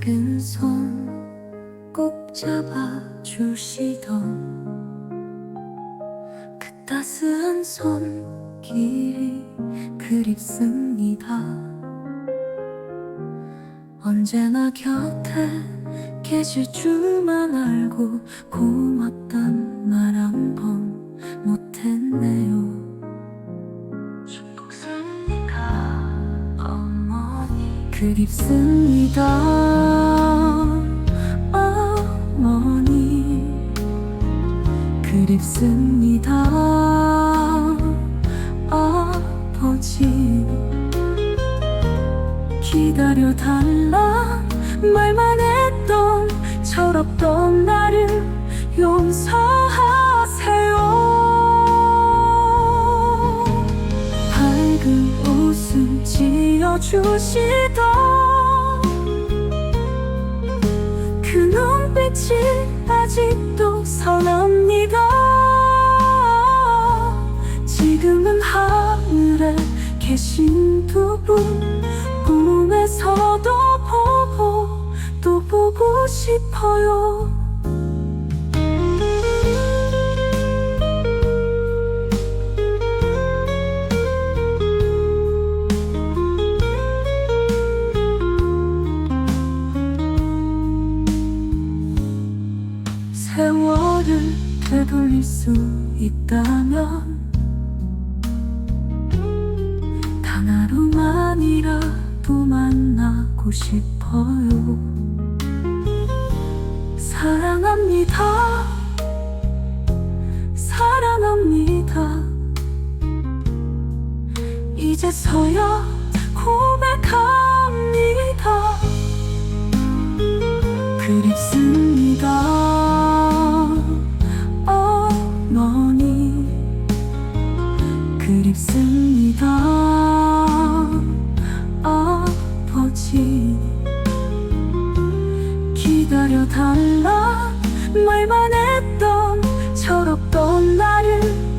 작은 손 꼭 잡아주시던 그 따스한 손길이 그립습니다. 언제나 곁에 계실 줄만 알고 고맙단 말한 그립습니다. 어머니 그립습니다. 아버지 기다려달라. 말만 했던 철없던 나를 용서 지어주시던 그 눈빛이 아직도 선합니다. 지금은 하늘에 계신 두분 꿈에서도 보고 또 보고 싶어요 세월을 되돌릴 수 있다면 단 하루만이라도 만나고 싶어요. 사랑합니다. 사랑합니다. 이제서야 고백합니다. 그립 기다려달라. 말만 했던 철없던 나를